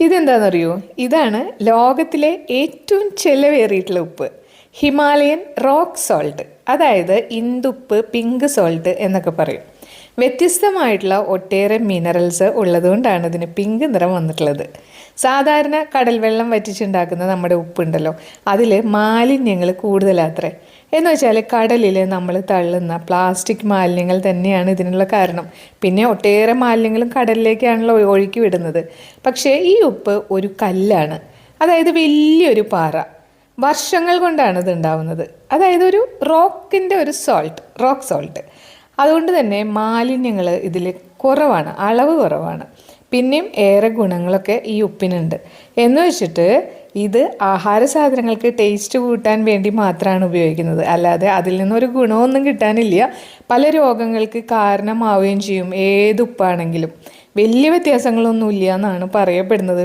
ഇതെന്താണെന്നറിയോ ഇതാണ് ലോകത്തിലെ ഏറ്റവും ചെലവേറിയിട്ടുള്ള ഉപ്പ്. Himalayan rock salt. അതായത് ഇന്ദുപ്പ് പിങ്ക് സോൾട്ട് എന്നൊക്കെ പറയും. വ്യത്യസ്തമായിട്ടുള്ള ഒട്ടേറെ മിനറൽസ് ഉള്ളതുകൊണ്ടാണ് ഇതിന് പിങ്ക് നിറം വന്നിട്ടുള്ളത്. സാധാരണ കടൽ വെള്ളം വറ്റിച്ചുണ്ടാക്കുന്ന നമ്മുടെ ഉപ്പുണ്ടല്ലോ അതിൽ മാലിന്യങ്ങൾ കൂടുതലാത്രേ. എന്ന് വെച്ചാൽ കടലിൽ നമ്മൾ തള്ളുന്ന പ്ലാസ്റ്റിക് മാലിന്യങ്ങൾ തന്നെയാണ് ഇതിനുള്ള കാരണം. പിന്നെ ഒട്ടേറെ മാലിന്യങ്ങളും കടലിലേക്കാണല്ലോ ഒഴുക്കി വിടുന്നത്. പക്ഷേ ഈ ഉപ്പ് ഒരു കല്ലാണ് അതായത് വലിയൊരു പാറ. വർഷങ്ങൾ കൊണ്ടാണ് ഇത് ഉണ്ടാവുന്നത്. അതായത് ഒരു റോക്കിന്റെ ഒരു സോൾട്ട് റോക്ക് സോൾട്ട് അതുകൊണ്ട് തന്നെ മാലിന്യങ്ങൾ ഇതിൽ കുറവാണ് അളവ് കുറവാണ്. പിന്നെയും ഏറെ ഗുണങ്ങളൊക്കെ ഈ ഉപ്പിനുണ്ട്. എന്ന് വെച്ചിട്ട് ഇത് ആഹാര സാധനങ്ങൾക്ക് ടേസ്റ്റ് കൂട്ടാൻ വേണ്ടി മാത്രമാണ് ഉപയോഗിക്കുന്നത്. അല്ലാതെ അതിൽ നിന്നൊരു ഗുണമൊന്നും കിട്ടാനില്ല. പല രോഗങ്ങൾക്ക് കാരണമാവുകയും ചെയ്യും. ഏത് ഉപ്പാണെങ്കിലും. വലിയ വ്യത്യാസങ്ങളൊന്നുമില്ല എന്നാണ് പറയപ്പെടുന്നത്.